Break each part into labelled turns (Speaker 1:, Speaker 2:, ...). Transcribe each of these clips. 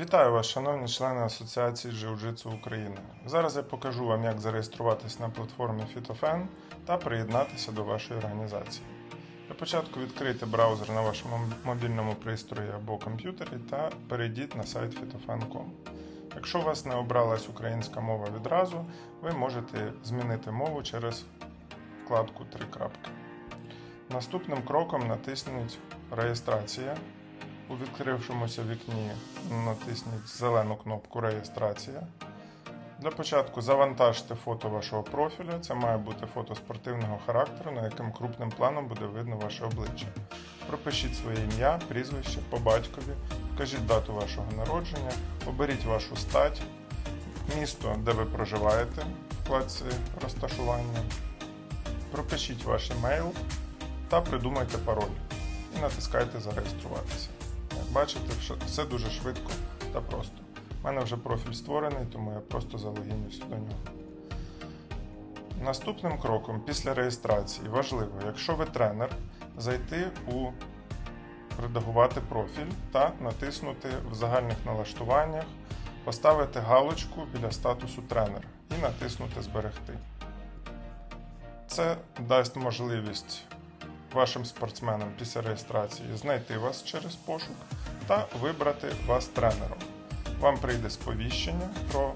Speaker 1: Вітаю вас, шановні члени Асоціації Jiu-Jitsu України. Зараз я покажу вам, як зареєструватись на платформі FitoFan та приєднатися до вашої організації. Для початку відкрийте браузер на вашому мобільному пристрої або комп'ютері та перейдіть на сайт fitofan.com. Якщо у вас не обралась українська мова відразу, ви можете змінити мову через вкладку Три крапки. Наступним кроком натисніть Реєстрація. У відкрившомуся вікні натисніть зелену кнопку Реєстрація. Для початку завантажте фото вашого профіля. Це має бути фото спортивного характеру, на яким крупним планом буде видно ваше обличчя. Пропишіть своє ім'я, прізвище по батькові, вкажіть дату вашого народження, оберіть вашу стать, місто, де ви проживаєте в вкладці розташування. Пропишіть ваш емейл та придумайте пароль. І натискайте Зареєструватися. Бачите, все дуже швидко та просто. У мене вже профіль створений, тому я просто залогінюся до нього. Наступним кроком після реєстрації важливо, якщо ви тренер, зайти у редагувати профіль та натиснути в загальних налаштуваннях, поставити галочку біля статусу тренер і натиснути Зберегти. Це дасть можливість вашим спортсменам після реєстрації знайти вас через пошук та вибрати вас тренером. Вам прийде сповіщення про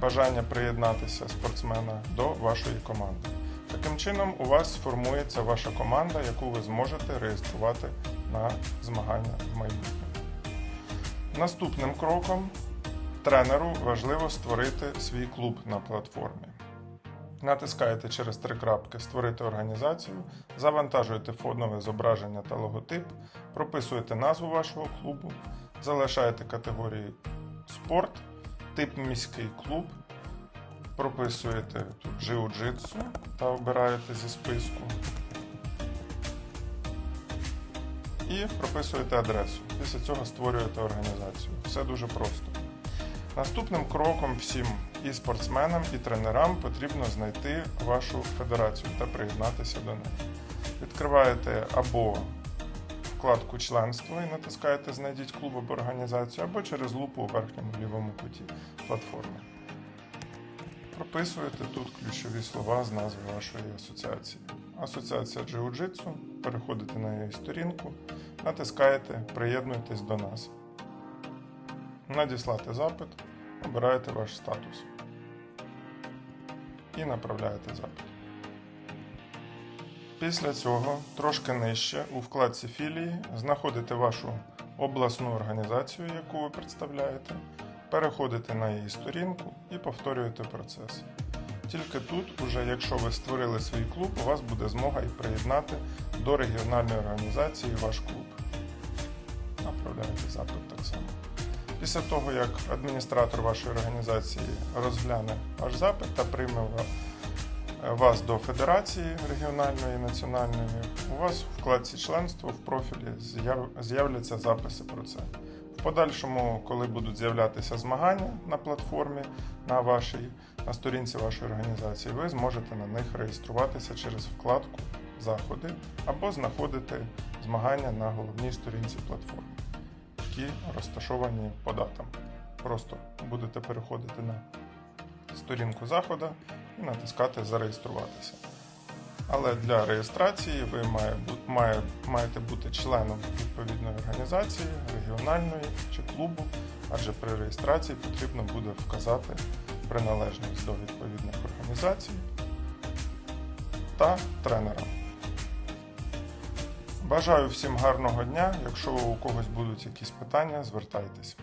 Speaker 1: бажання приєднатися спортсмена до вашої команди. Таким чином, у вас сформується ваша команда, яку ви зможете реєструвати на змагання в майбутньому. Наступним кроком тренеру важливо створити свій клуб на платформі. Натискаєте через три крапки Створити організацію, завантажуєте фонове зображення та логотип, прописуєте назву вашого клубу, залишаєте категорії спорт, тип міський клуб, прописуєте тут jiu-jitsu та обираєте зі списку. І прописуєте адресу. Після цього створюєте організацію. Все дуже просто. Наступним кроком всім і спортсменам, і тренерам потрібно знайти вашу федерацію та приєднатися до неї. Відкриваєте або вкладку членство і натискаєте Знайдіть клуб або організацію, або через лупу у верхньому лівому куті платформи. Прописуєте тут ключові слова з назви вашої асоціації. Асоціація Jiu-Jitsu, переходите на її сторінку, натискаєте Приєднуйтесь до нас. Надіслати запит, обираєте ваш статус і направляєте запит. Після цього трошки нижче у вкладці філії знаходите вашу обласну організацію, яку ви представляєте, переходите на її сторінку і повторюєте процес. Тільки тут, уже якщо ви створили свій клуб, у вас буде змога і приєднати до регіональної організації ваш клуб. Направляєте запит так само. Після того, як адміністратор вашої організації розгляне ваш запит та прийме вас до федерації регіональної і національної, у вас в вкладці членство в профілі з'являться записи про це. В подальшому, коли будуть з'являтися змагання на платформі на вашій, на сторінці вашої організації, ви зможете на них реєструватися через вкладку Заходи або знаходити змагання на головній сторінці платформи які розташовані по датам. Просто будете переходити на сторінку заходу і натискати Зареєструватися. Але для реєстрації ви має, має, маєте бути членом відповідної організації, регіональної чи клубу, адже при реєстрації потрібно буде вказати приналежність до відповідних організацій та тренера. Бажаю всім гарного дня. Якщо у когось будуть якісь питання, звертайтесь.